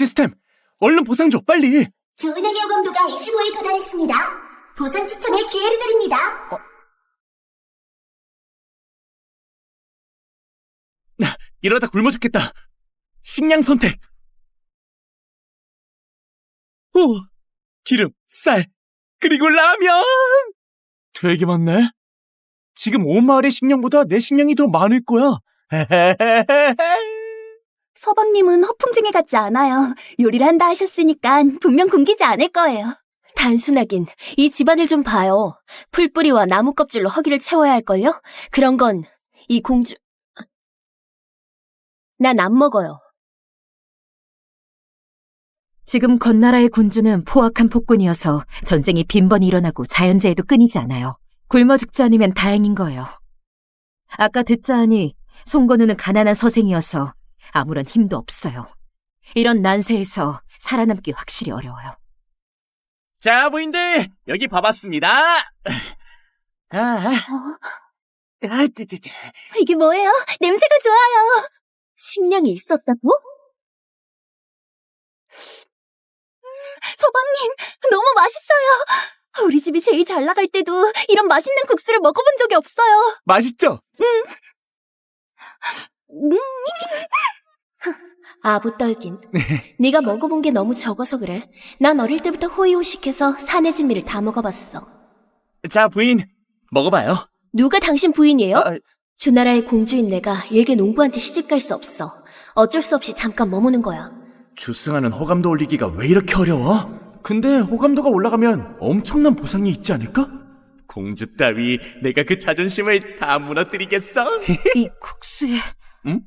시스템, 얼른 보상 줘, 빨리. 조은행의 호감도가 25에 도달했습니다. 보상 추첨의 기회를 드립니다. 이러다 굶어 죽겠다. 식량 선택. 오, 기름, 쌀, 그리고 라면! 되게 많네. 지금 온 마을의 식량보다 내 식량이 더 많을 거야. 서방님은 허풍쟁이 같지 않아요. 요리를 한다 하셨으니까 분명 굶기지 않을 거예요. 단순하긴 이 집안을 좀 봐요. 풀뿌리와 나무 껍질로 허기를 채워야 할걸요? 그런 건 이 공주... 난 안 먹어요. 지금 건나라의 군주는 포악한 폭군이어서 전쟁이 빈번히 일어나고 자연재해도 끊이지 않아요. 굶어 죽지 않으면 다행인 거예요. 아까 듣자 하니 송건우는 가난한 서생이어서 아무런 힘도 없어요. 이런 난세에서 살아남기 확실히 어려워요. 자, 부인들, 여기 봐봤습니다. 아, 아, 뜨뜨뜨. 이게 뭐예요? 냄새가 좋아요. 식량이 있었다고? 서방님, 너무 맛있어요. 우리 집이 제일 잘 나갈 때도 이런 맛있는 국수를 먹어본 적이 없어요. 맛있죠? 음, 아부 떨긴. 네가 먹어본 게 너무 적어서 그래. 난 어릴 때부터 호의호식해서 산의 진미를 다 먹어봤어. 자, 부인, 먹어봐요. 누가 당신 부인이에요? 아, 주나라의 공주인 내가 일개 농부한테 시집 갈 수 없어. 어쩔 수 없이 잠깐 머무는 거야. 주승하는 호감도 올리기가 왜 이렇게 어려워? 근데 호감도가 올라가면 엄청난 보상이 있지 않을까? 공주 따위, 내가 그 자존심을 다 무너뜨리겠어? 이 국수에 응?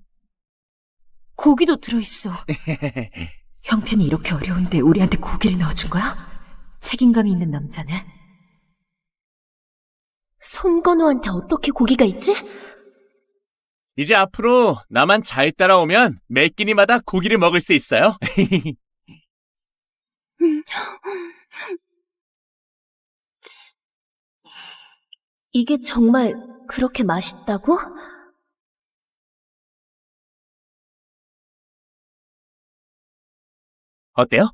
고기도 들어있어. 형편이 이렇게 어려운데 우리한테 고기를 넣어준 거야? 책임감이 있는 남자네. 손건우한테 어떻게 고기가 있지? 이제 앞으로 나만 잘 따라오면 매 끼니마다 고기를 먹을 수 있어요. 이게 정말 그렇게 맛있다고? 어때요?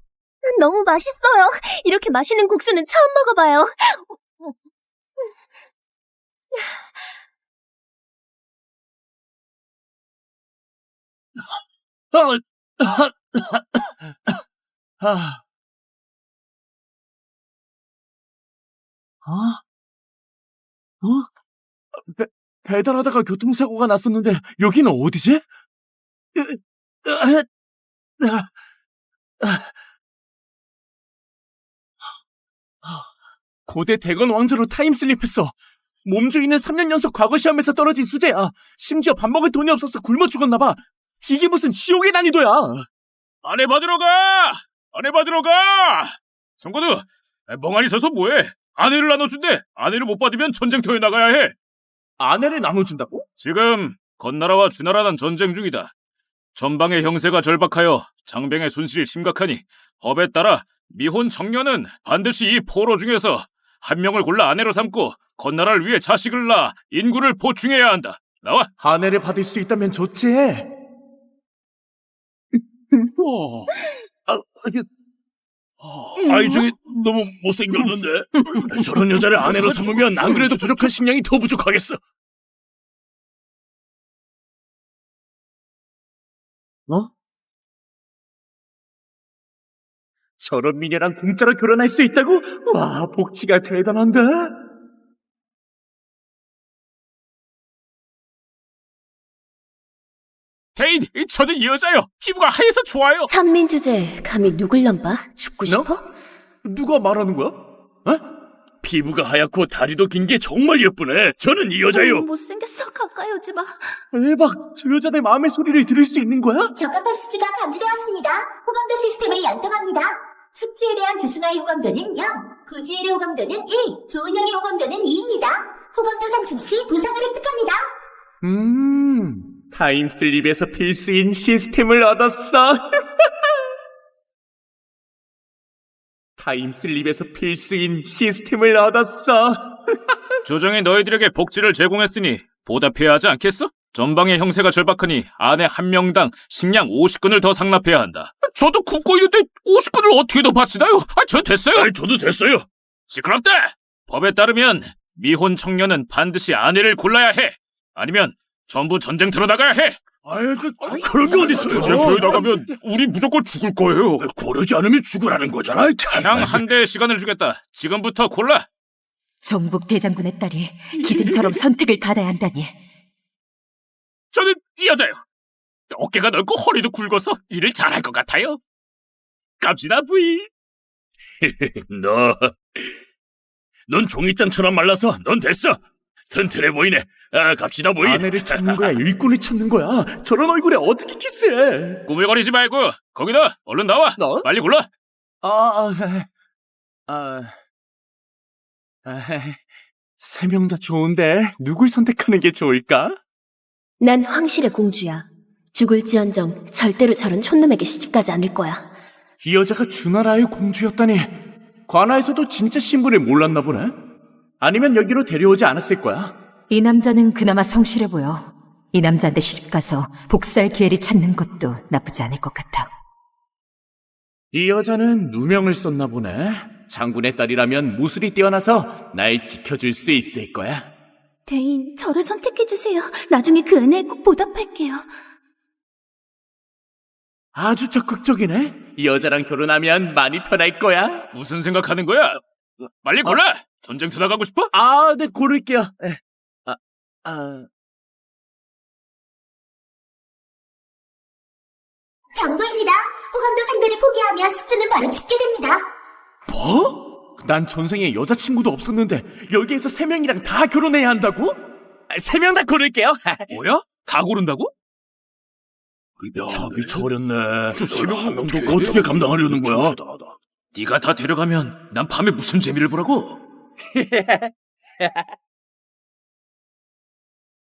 너무 맛있어요. 이렇게 맛있는 국수는 처음 먹어봐요. 아. 아? 어? 배, 배달하다가 교통사고가 났었는데 여기는 어디지? 으, 으, 아, 아. 고대 대건 왕조로 타임슬립했어. 몸주인은 3년 연속 과거 시험에서 떨어진 수재야. 심지어 밥 먹을 돈이 없어서 굶어 죽었나봐. 이게 무슨 지옥의 난이도야. 아내 받으러 가! 아내 받으러 가! 성건우, 멍하니 서서 뭐해? 아내를 나눠준대. 아내를 못 받으면 전쟁터에 나가야 해. 아내를 나눠준다고? 지금 건나라와 주나라 는 전쟁 중이다. 전방의 형세가 절박하여 장병의 손실이 심각하니 법에 따라 미혼 청년은 반드시 이 포로 중에서 한 명을 골라 아내로 삼고 건나라를 위해 자식을 낳아 인구를 보충해야 한다. 나와. 아내를 받을 수 있다면 좋지. 어, 아, 어, 아이 중에 너무 못생겼는데 저런 여자를 아내로 삼으면 안 그래도 부족한 식량이 더 부족하겠어. 어? 저런 미녀랑 공짜로 결혼할 수 있다고? 와, 복지가 대단한데? 개인, 저는 이 여자요. 피부가 하얘서 좋아요. 찬민 주제 감히 누굴 넘봐? 죽고 너? 싶어? 누가 말하는 거야? 어? 피부가 하얗고 다리도 긴 게 정말 예쁘네. 저는 이 너무 못생겼어. 가까이 오지 마. 대박! 저 여자들 마음의 소리를 들을 수 있는 거야? 적합한 수치가 감지되었습니다. 호감도 시스템을 연동합니다. 숙지에 대한 주승아의 호감도는 0, 구지엘의 호감도는 1, 조은영의 호감도는 2입니다. 호감도 상승 시 부상을 획득합니다. 음, 타임슬립에서 필수인 시스템을 얻었어. 타임슬립에서 필수인 시스템을 얻었어. 조정이 너희들에게 복지를 제공했으니 보답해야 하지 않겠어? 전방의 형세가 절박하니 아내 한 명당 식량 50근을 더 상납해야 한다. 저도 굶고 있는데 50근을 어떻게 더 바치나요? 아, 저 됐어요. 저도 됐어요. 시끄럽다. 법에 따르면 미혼 청년은 반드시 아내를 골라야 해. 아니면 전부 전쟁터로 나가야 해. 아유, 그, 그런 게 어딨어요? 전쟁터에 나가면 우리 무조건 죽을 거예요. 고르지 않으면 죽으라는 거잖아. 그냥 한 대의 시간을 주겠다. 지금부터 골라. 정복 대장군의 딸이 기생처럼 선택을 받아야 한다니. 저는 이 여자요. 어깨가 넓고 허리도 굵어서 일을 잘할 것 같아요. 갑시다, 부이. 너, 넌 종이장처럼 말라서 넌 됐어. 튼튼해 보이네. 아, 갑시다, 보이. 아내를 찾는 거야, 일꾼을 찾는 거야. 저런 얼굴에 어떻게 키스해? 꾸물거리지 말고 거기다 얼른 나와. 너? 빨리 골라. 아, 아, 아, 아, 세 명 다 좋은데 누굴 선택하는 게 좋을까? 난 황실의 공주야. 죽을지언정 절대로 저런 촌놈에게 시집가지 않을 거야. 이 여자가 주나라의 공주였다니 관아에서도 진짜 신분을 몰랐나 보네. 아니면 여기로 데려오지 않았을 거야. 이 남자는 그나마 성실해 보여. 이 남자한테 시집가서 복수할 기회를 찾는 것도 나쁘지 않을 것 같아. 이 여자는 누명을 썼나 보네. 장군의 딸이라면 무술이 뛰어나서 날 지켜줄 수 있을 거야. 대인, 저를 선택해주세요. 나중에 그 은혜에 꼭 보답할게요. 아주 적극적이네. 이 여자랑 결혼하면 많이 편할 거야. 무슨 생각하는 거야? 빨리 골라. 전쟁터 나가고 싶어? 아, 네, 고를게요. 네. 아, 아, 경고입니다. 호감도 상대를 포기하면 숙주는 바로 죽게 됩니다. 뭐? 난 전생에 여자친구도 없었는데 여기에서 세 명이랑 다 결혼해야 한다고? 세 명 다 고를게요. 뭐야? 다 고른다고? 야, 미쳐버렸네. 세 명은 한 명도 어떻게 어떻게 감당하려는 거야? 네가 다 데려가면 난 밤에 무슨 재미를 보라고?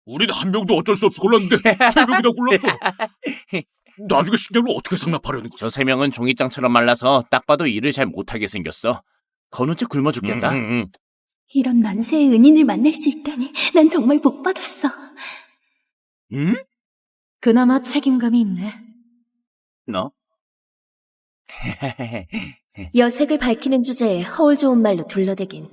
우린 한 명도 어쩔 수 없이 골랐는데 세 명이나 골랐어. 나중에 식량을 어떻게 상납하려는 거지? 저 세 명은 종이장처럼 말라서 딱 봐도 일을 잘 못하게 생겼어. 건우째 굶어 죽겠다. 음, 이런 난세의 은인을 만날 수 있다니, 난 정말 복 받았어. 응? 그나마 책임감이 있네. 너? 여색을 밝히는 주제에 허울 좋은 말로 둘러대긴.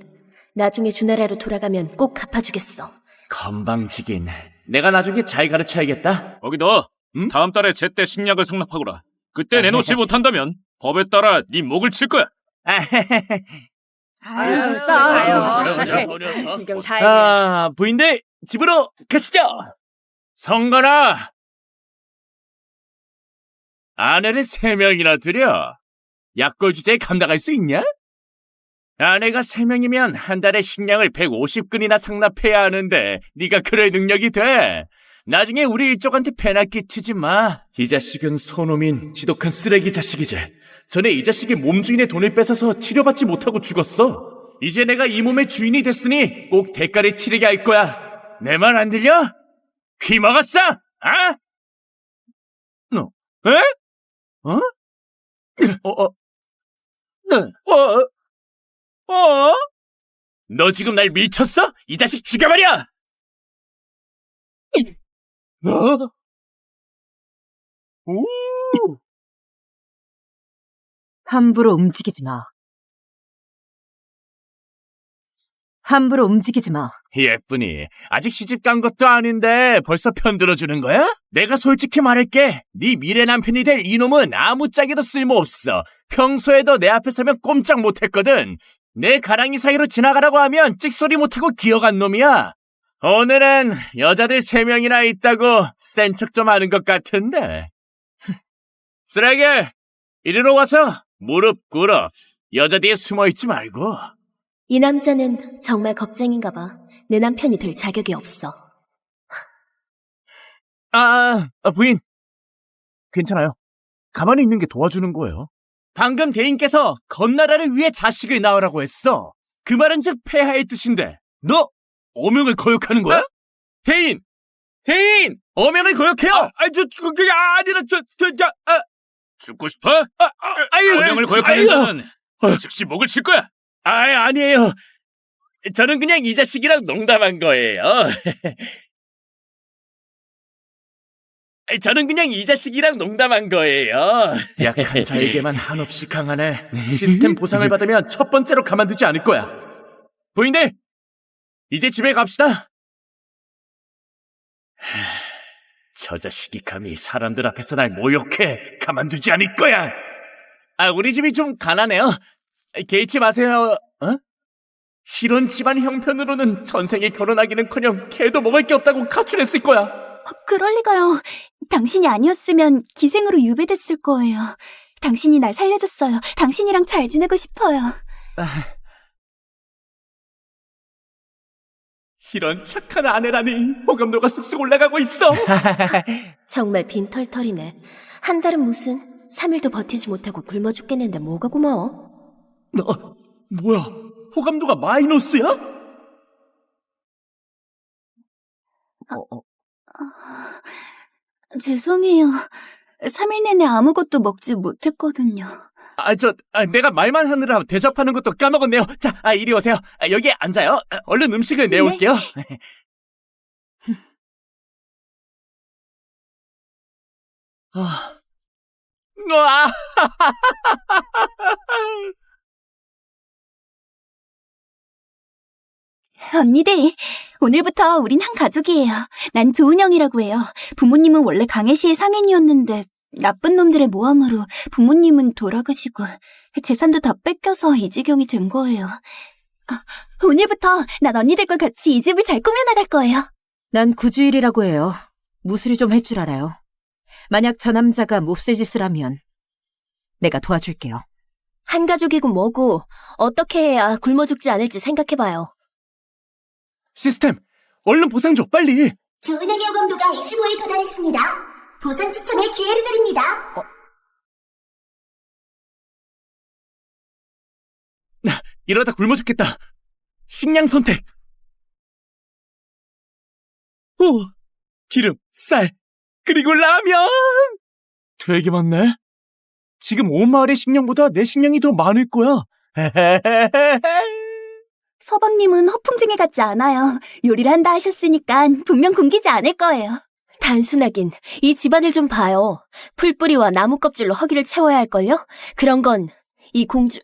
나중에 주나라로 돌아가면 꼭 갚아주겠어. 건방지긴. 내가 나중에 잘 가르쳐야겠다. 거기 너 응? 다음 달에 제때 식량을 상납하거라. 그때 내놓지 못한다면 법에 따라 네 목을 칠 거야. 아유, 아, 부인들 집으로 가시죠. 성건아, 아내를 세 명이나 들여 약골 주제에 감당할 수 있냐? 아내가 세 명이면 한 달에 식량을 150근이나 상납해야 하는데 네가 그럴 능력이 돼. 나중에 우리 일족한테 배나 끼치지 마. 이 자식은 소놈인 지독한 쓰레기 자식이지. 전에 이 자식이 몸 주인의 돈을 뺏어서 치료받지 못하고 죽었어. 이제 내가 이 몸의 주인이 됐으니 꼭 대가를 치르게 할 거야. 내 말 안 들려? 귀 먹었어? 아? 너, 에? 어? 어, 어, 어, 어? 너 지금 날 미쳤어? 이 자식 죽여버려! 어? 오! 함부로 움직이지 마. 함부로 움직이지 마. 예쁘니 아직 시집 간 것도 아닌데 벌써 편들어주는 거야? 내가 솔직히 말할게 네 미래 남편이 될 이놈은 아무짝에도 쓸모없어 평소에도 내 앞에 서면 꼼짝 못했거든 내 가랑이 사이로 지나가라고 하면 찍소리 못하고 기어간 놈이야 오늘은 여자들 세 명이나 있다고 센 척 좀 하는 것 같은데 쓰레기 이리로 와서 무릎 꿇어 여자 뒤에 숨어있지 말고 이 남자는 정말 겁쟁인가 봐. 내 남편이 될 자격이 없어. 아, 아, 부인. 괜찮아요. 가만히 있는 게 도와주는 거예요. 방금 대인께서 건나라를 위해 자식을 낳으라고 했어. 그 말은 즉 폐하의 뜻인데, 너 어명을 거역하는 거야? 대인! 대인! 어명을 거역해요! 아, 아 저, 그게 아니라, 저, 저, 저, 아, 죽고 싶어? 아, 아유, 어명을 거역하는 아유. 자는 아유. 즉시 목을 칠 거야. 아, 아니에요. 저는 그냥 이 자식이랑 농담한 거예요. 저는 그냥 이 자식이랑 농담한 거예요. 약한 자에게만 한없이 강하네. 시스템 보상을 받으면 첫 번째로 가만두지 않을 거야. 부인들, 이제 집에 갑시다. 하, 저 자식이 감히 사람들 앞에서 날 모욕해 가만두지 않을 거야. 아, 우리 집이 좀 가난해요. 개의치 마세요. 어? 이런 집안 형편으로는 전생에 결혼하기는커녕 개도 먹을 게 없다고 가출했을 거야. 어, 그럴 리가요. 당신이 아니었으면 기생으로 유배됐을 거예요. 당신이 날 살려줬어요. 당신이랑 잘 지내고 싶어요. 이런 착한 아내라니 호감도가 쑥쑥 올라가고 있어. 정말 빈털털이네. 한 달은 무슨 3일도 버티지 못하고 굶어 죽겠는데 뭐가 고마워? 너 뭐야? 호감도가 마이너스야? 어, 어, 죄송해요. 3일 내내 아무것도 먹지 못했거든요. 아, 저 아, 내가 말만 하느라 대접하는 것도 까먹었네요. 자, 아, 이리 오세요. 아, 여기 앉아요. 아, 얼른 음식을 내올게요. 아, 와, 언니들, 오늘부터 우린 한 가족이에요. 난 조은영이라고 해요. 부모님은 원래 강해시의 상인이었는데 나쁜 놈들의 모함으로 부모님은 돌아가시고 재산도 다 뺏겨서 이 지경이 된 거예요. 아, 오늘부터 난 언니들과 같이 이 집을 잘 꾸며나갈 거예요. 난 구주일이라고 해요. 무술이 좀 할 줄 알아요. 만약 저 남자가 몹쓸 짓을 하면 내가 도와줄게요. 한 가족이고 뭐고 어떻게 해야 굶어 죽지 않을지 생각해봐요. 시스템, 얼른 보상 줘, 빨리. 조은영의 호감도가 25에 도달했습니다. 보상 추첨의 기회를 드립니다. 이러다 굶어 죽겠다. 식량 선택. 오, 기름, 쌀, 그리고 라면. 되게 많네. 지금 온 마을의 식량보다 내 식량이 더 많을 거야. 서방님은 허풍쟁이 같지 않아요. 요리를 한다 하셨으니까 분명 굶기지 않을 거예요. 단순하긴 이 집안을 좀 봐요. 풀뿌리와 나무 껍질로 허기를 채워야 할걸요? 그런 건 이 공주...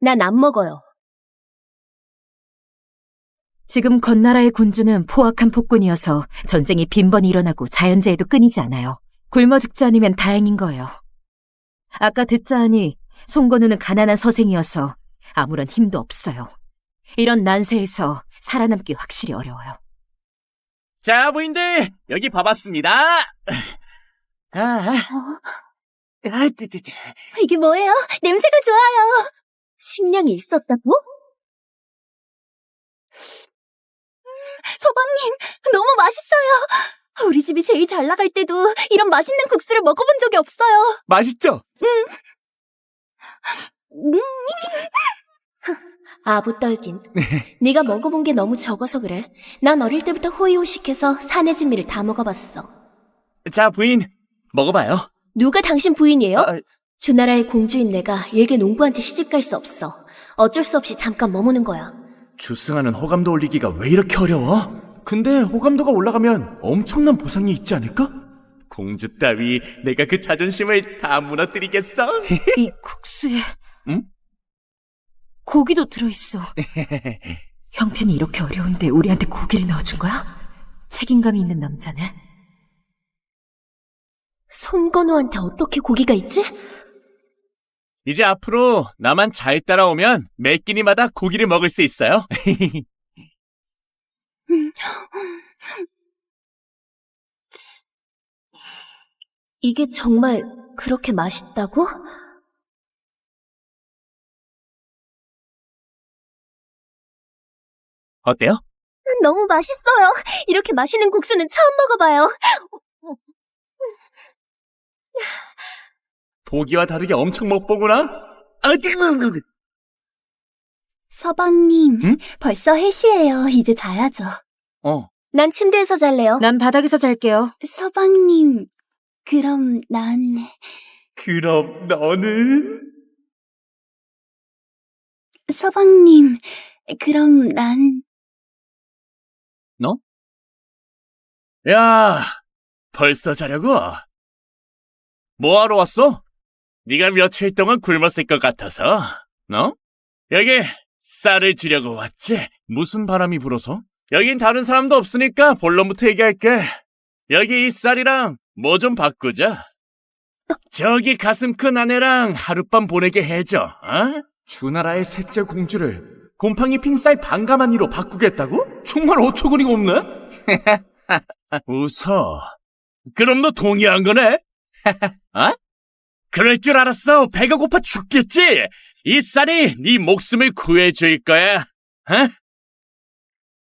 난 안 먹어요. 지금 건나라의 군주는 포악한 폭군이어서 전쟁이 빈번히 일어나고 자연재해도 끊이지 않아요. 굶어 죽지 않으면 다행인 거예요. 아까 듣자 하니 송건우는 가난한 서생이어서 아무런 힘도 없어요. 이런 난세에서 살아남기 확실히 어려워요. 자, 부인들, 여기 봐봤습니다. 아, 아, 뜨뜨뜨. 이게 뭐예요? 냄새가 좋아요. 식량이 있었다고? 서방님, 너무 맛있어요. 우리 집이 제일 잘 나갈 때도 이런 맛있는 국수를 먹어본 적이 없어요. 맛있죠? 음, 아부 떨긴. 네가 먹어본 게 너무 적어서 그래. 난 어릴 때부터 호의호식해서 산의 진미를 다 먹어봤어. 자, 부인, 먹어봐요. 누가 당신 부인이에요? 아, 주나라의 공주인 내가 일개 농부한테 시집 갈 수 없어. 어쩔 수 없이 잠깐 머무는 거야. 주승하는 호감도 올리기가 왜 이렇게 어려워? 근데 호감도가 올라가면 엄청난 보상이 있지 않을까? 공주 따위, 내가 그 자존심을 다 무너뜨리겠어? 이 국수에 응? 고기도 들어있어. 형편이 이렇게 어려운데 우리한테 고기를 넣어준 거야? 책임감이 있는 남자네. 손건우한테 어떻게 고기가 있지? 이제 앞으로 나만 잘 따라오면 매 끼니마다 고기를 먹을 수 있어요. 이게 정말 그렇게 맛있다고? 어때요? 너무 맛있어요. 이렇게 맛있는 국수는 처음 먹어봐요. 보기와 다르게 엄청 먹보구나? 아, 뜨거워. 서방님, 응? 벌써 해시예요. 이제 자야죠. 어, 난 침대에서 잘래요. 난 바닥에서 잘게요. 서방님, 그럼 난... 그럼 너는? 서방님, 그럼 난... 너? 야, 벌써 자려고? 뭐하러 왔어? 네가 며칠 동안 굶었을 것 같아서, 너? 여기 쌀을 주려고 왔지? 무슨 바람이 불어서? 여긴 다른 사람도 없으니까 본론부터 얘기할게. 여기 이 쌀이랑 뭐 좀 바꾸자. 저기 가슴 큰 아내랑 하룻밤 보내게 해줘, 어? 주나라의 셋째 공주를 곰팡이 핑쌀 반가마니로 바꾸겠다고? 정말 어처구니가 없네? 웃어. 그럼 너 동의한 거네? 어? 그럴 줄 알았어. 배가 고파 죽겠지? 이 쌀이 네 목숨을 구해줄 거야. 어?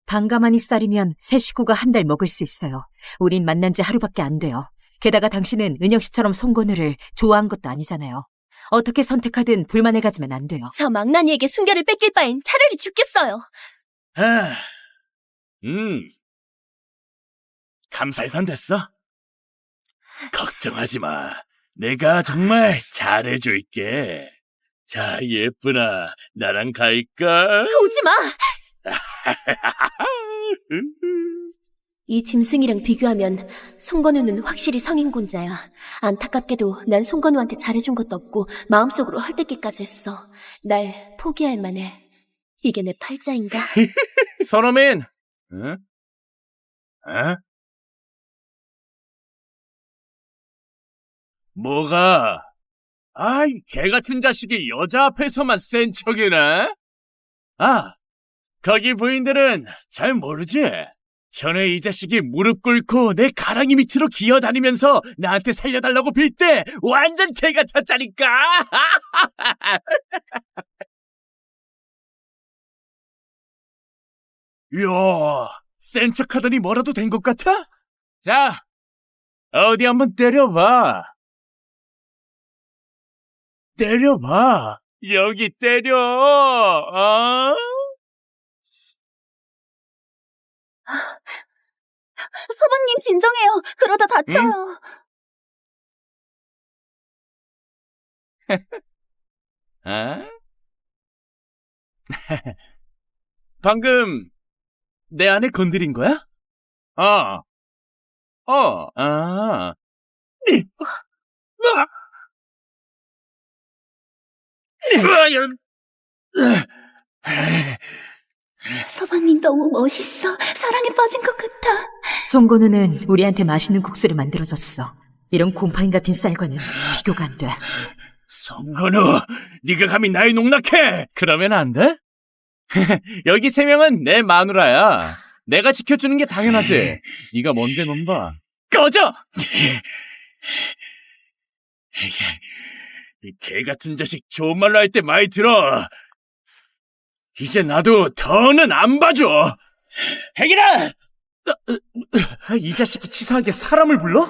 반가마니 쌀이면 새 식구가 한 달 먹을 수 있어요. 우린 만난 지 하루밖에 안 돼요. 게다가 당신은 은영 씨처럼 송건우를 좋아한 것도 아니잖아요. 어떻게 선택하든 불만을 가지면 안 돼요. 저 망나니에게 순결을 뺏길 바엔 차라리 죽겠어요. 아, 음. 감사해선 됐어. 걱정하지 마. 내가 정말 잘해줄게. 자, 예쁘나, 나랑 갈까? 오지 마! 이 짐승이랑 비교하면 송건우는 확실히 성인곤자야. 안타깝게도 난 송건우한테 잘해준 것도 없고 마음속으로 헐뜯기까지 했어. 날 포기할 만해. 이게 내 팔자인가? 선호민! 응? 어? 뭐가? 아이, 개 같은 자식이 여자 앞에서만 센 척이네? 아, 거기 부인들은 잘 모르지? 전에 이 자식이 무릎 꿇고 내 가랑이 밑으로 기어다니면서 나한테 살려달라고 빌 때 완전 개 같았다니까! 이야, 센 척하더니 뭐라도 된 것 같아? 자, 어디 한번 때려봐. 때려봐. 여기 때려. 어? 서방님 진정해요. 그러다 다쳐요. 어? 방금 내 안에 건드린 거야? 어. 어. 아. 서방님 너무 멋있어. 사랑에 빠진 것 같아. 송건우는 우리한테 맛있는 국수를 만들어줬어. 이런 곰팡이 같은 쌀과는 비교가 안 돼. 성건우, 네가 감히 나의 농락해? 그러면 안 돼? 여기 세 명은 내 마누라야. 내가 지켜주는 게 당연하지. 네가 뭔데 넌봐. 꺼져! 이 개 같은 자식 좋은 말로 할 때 많이 들어. 이제 나도 더는 안 봐줘. 핵이라! 이 자식이 치사하게 사람을 불러?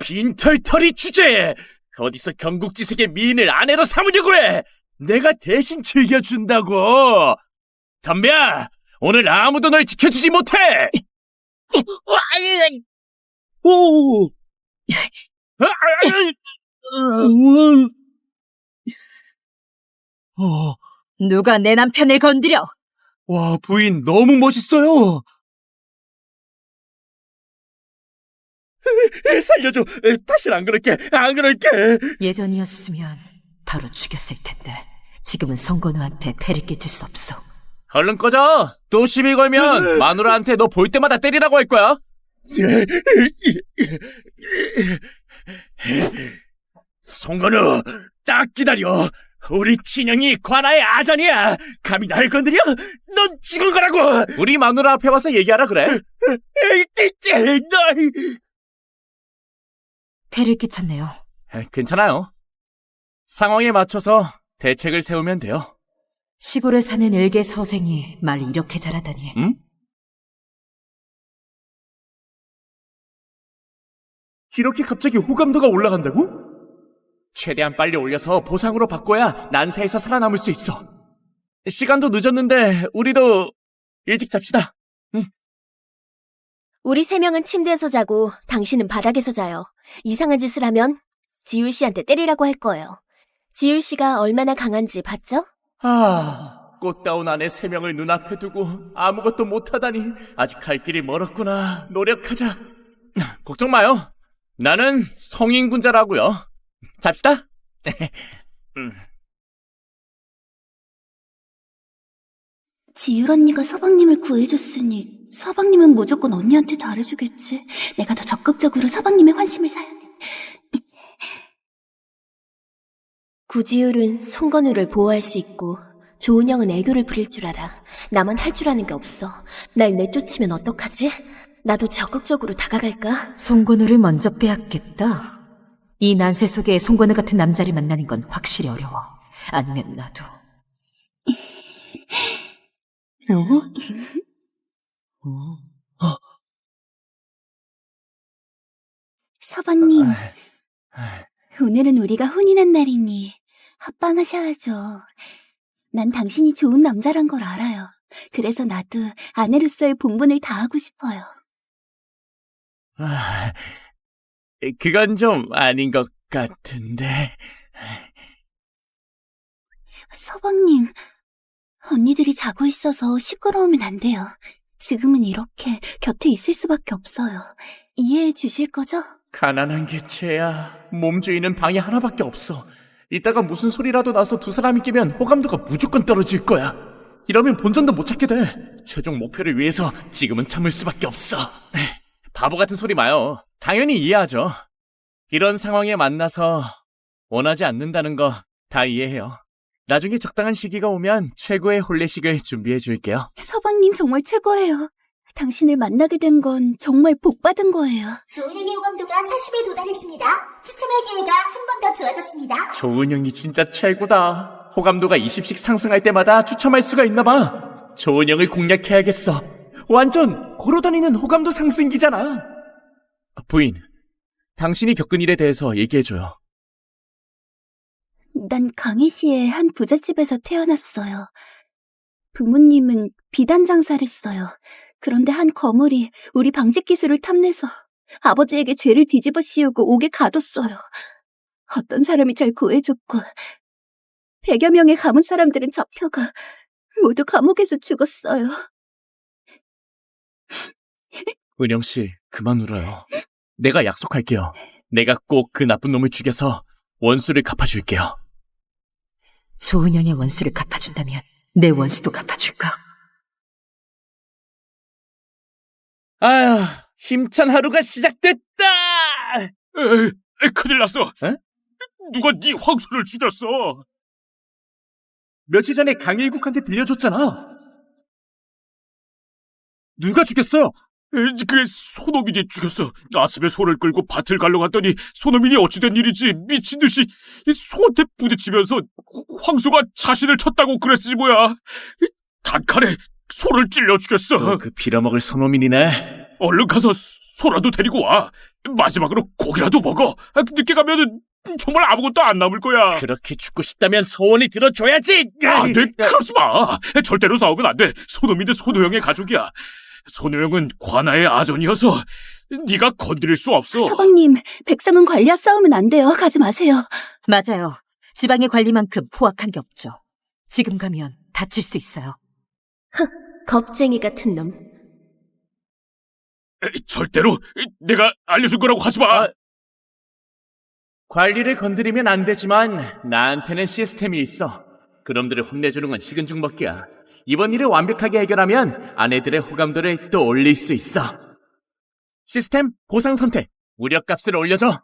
빈털터리 주제에 어디서 경국지색의 미인을 아내로 삼으려고 해! 내가 대신 즐겨준다고! 담배야! 오늘 아무도 널 지켜주지 못해! 오! 어, 누가 내 남편을 건드려? 와, 부인 너무 멋있어요! 살려줘! 다신 안 그럴게! 안 그럴게! 예전이었으면 바로 죽였을 텐데 지금은 송건우한테 패를 끼칠 수 없어. 얼른 꺼져! 또 시비 걸면 마누라한테 너 볼 때마다 때리라고 할 거야! 송건우, 딱 기다려! 우리 친형이 관아의 아전이야! 감히 날 건드려? 넌 죽을 거라고! 우리 마누라 앞에 와서 얘기하라 그래? 너... 패를 끼쳤네요. 괜찮아요. 상황에 맞춰서 대책을 세우면 돼요. 시골에 사는 일개 서생이 말 이렇게 잘하다니. 응? 이렇게 갑자기 호감도가 올라간다고? 최대한 빨리 올려서 보상으로 바꿔야 난세에서 살아남을 수 있어. 시간도 늦었는데 우리도 일찍 잡시다. 우리 세 명은 침대에서 자고 당신은 바닥에서 자요. 이상한 짓을 하면 지율 씨한테 때리라고 할 거예요. 지율 씨가 얼마나 강한지 봤죠? 아, 꽃다운 아내 세 명을 눈앞에 두고 아무것도 못하다니 아직 갈 길이 멀었구나. 노력하자. 걱정 마요. 나는 성인군자라고요. 잡시다. 음. 지율 언니가 서방님을 구해줬으니 서방님은 무조건 언니한테 잘해주겠지. 내가 더 적극적으로 서방님의 환심을 사야 돼. 구지율은 송건우를 보호할 수 있고 조은영은 애교를 부릴 줄 알아. 나만 할 줄 아는 게 없어. 날 내쫓으면 어떡하지? 나도 적극적으로 다가갈까? 송건우를 먼저 빼앗겠다. 이 난세 속에 송건우 같은 남자를 만나는 건 확실히 어려워. 아니면 나도. 서방님, 오늘은 우리가 혼인한 날이니 합방하셔야죠. 난 당신이 좋은 남자란 걸 알아요. 그래서 나도 아내로서의 본분을 다하고 싶어요. 아, 그건 좀 아닌 것 같은데. 서방님, 언니들이 자고 있어서 시끄러우면 안 돼요. 지금은 이렇게 곁에 있을 수밖에 없어요. 이해해 주실 거죠? 가난한 게 죄야. 몸주인은 방이 하나밖에 없어. 이따가 무슨 소리라도 나서 두 사람이 끼면 호감도가 무조건 떨어질 거야. 이러면 본전도 못 찾게 돼. 최종 목표를 위해서 지금은 참을 수밖에 없어. 바보 같은 소리 마요. 당연히 이해하죠. 이런 상황에 만나서 원하지 않는다는 거 다 이해해요. 나중에 적당한 시기가 오면 최고의 혼례식을 준비해 줄게요. 서방님 정말 최고예요. 당신을 만나게 된 건 정말 복 받은 거예요. 조은영의 호감도가 40에 도달했습니다. 추첨할 기회가 한 번 더 주어졌습니다. 조은영이 진짜 최고다. 호감도가 20씩 상승할 때마다 추첨할 수가 있나 봐. 조은영을 공략해야겠어. 완전 걸어다니는 호감도 상승기잖아. 부인, 당신이 겪은 일에 대해서 얘기해줘요. 난 강해시의 한 부잣집에서 태어났어요. 부모님은 비단 장사를 했어요. 그런데 한 거물이 우리 방직 기술을 탐내서 아버지에게 죄를 뒤집어 씌우고 옥에 가뒀어요. 어떤 사람이 잘 구해줬고, 백여 명의 가문 사람들은 잡혀가 모두 감옥에서 죽었어요. 은영 씨, 그만 울어요. 내가 약속할게요. 내가 꼭 그 나쁜 놈을 죽여서 원수를 갚아줄게요. 조은영의 원수를 갚아준다면 내 원수도 갚아줄까? 아휴, 힘찬 하루가 시작됐다! 에이, 에이, 큰일 났어. 에? 누가 네 황소를 죽였어? 며칠 전에 강일국한테 빌려줬잖아. 누가 죽였어요? 그게 소노민이 죽였어. 아침에 소를 끌고 밭을 갈러 갔더니 소노민이 어찌된 일인지 미친 듯이 이 소한테 부딪히면서 황소가 자신을 쳤다고 그랬지 뭐야. 이 단칼에 소를 찔러 죽였어. 또그 빌어먹을 소노민이네. 얼른 가서 소라도 데리고 와. 마지막으로 고기라도 먹어. 아, 늦게 가면은 정말 아무것도 안 남을 거야. 그렇게 죽고 싶다면 소원이 들어줘야지. 안 돼, 그러지 마. 절대로 싸우면 안 돼. 손흥민도 손호영의 가족이야. 손호영은 관아의 아전이어서 네가 건드릴 수 없어. 서방님, 백성은 관리와 싸우면 안 돼요. 가지 마세요. 맞아요. 지방의 관리만큼 포악한 게 없죠. 지금 가면 다칠 수 있어요. 겁쟁이 같은 놈. 절대로 내가 알려준 거라고 하지 마. 아. 관리를 건드리면 안 되지만 나한테는 시스템이 있어. 그놈들을 혼내주는 건 식은 죽 먹기야. 이번 일을 완벽하게 해결하면 아내들의 호감도를 또 올릴 수 있어. 시스템 보상 선택. 무력값을 올려줘.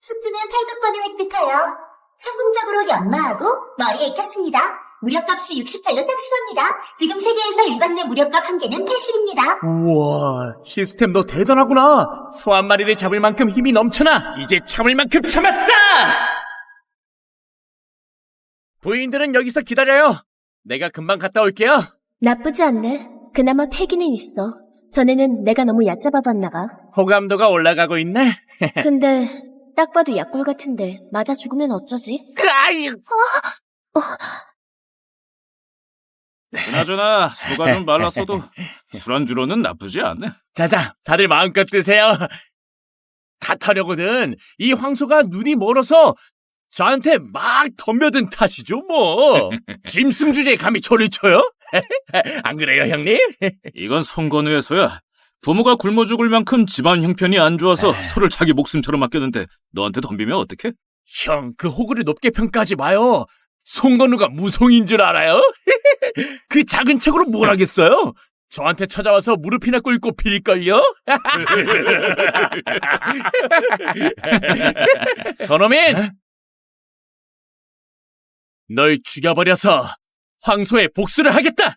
숙주는 탈덕권을 획득하여 성공적으로 연마하고 머리에 익혔습니다. 무력값이 68로 상승합니다. 지금 세계에서 일반 내 무력값 한 개는 80입니다. 우와, 시스템 너 대단하구나. 소 한 마리를 잡을 만큼 힘이 넘쳐나. 이제 참을 만큼 참았어! 부인들은 여기서 기다려요. 내가 금방 갔다 올게요. 나쁘지 않네. 그나마 패기는 있어. 전에는 내가 너무 얕잡아봤나 봐. 호감도가 올라가고 있네. 근데 딱 봐도 약골 같은데 맞아 죽으면 어쩌지? 아이, 그나저나 소가 좀 말랐어도 술안주로는 나쁘지 않네. 자자, 다들 마음껏 드세요. 다 타려거든. 이 황소가 눈이 멀어서 저한테 막 덤벼든 탓이죠, 뭐. 짐승 주제에 감히 저를 쳐요? 안 그래요, 형님? 이건 송건우의 소야. 부모가 굶어 죽을 만큼 집안 형편이 안 좋아서 소를 자기 목숨처럼 아꼈는데 너한테 덤비면 어떡해? 형, 그 호구를 높게 평가하지 마요. 송건우가 무송인 줄 알아요? 그 작은 책으로 뭘 하겠어요? 저한테 찾아와서 무릎이나 꿇고 빌걸요? 선호민! 널 죽여버려서 황소의 복수를 하겠다!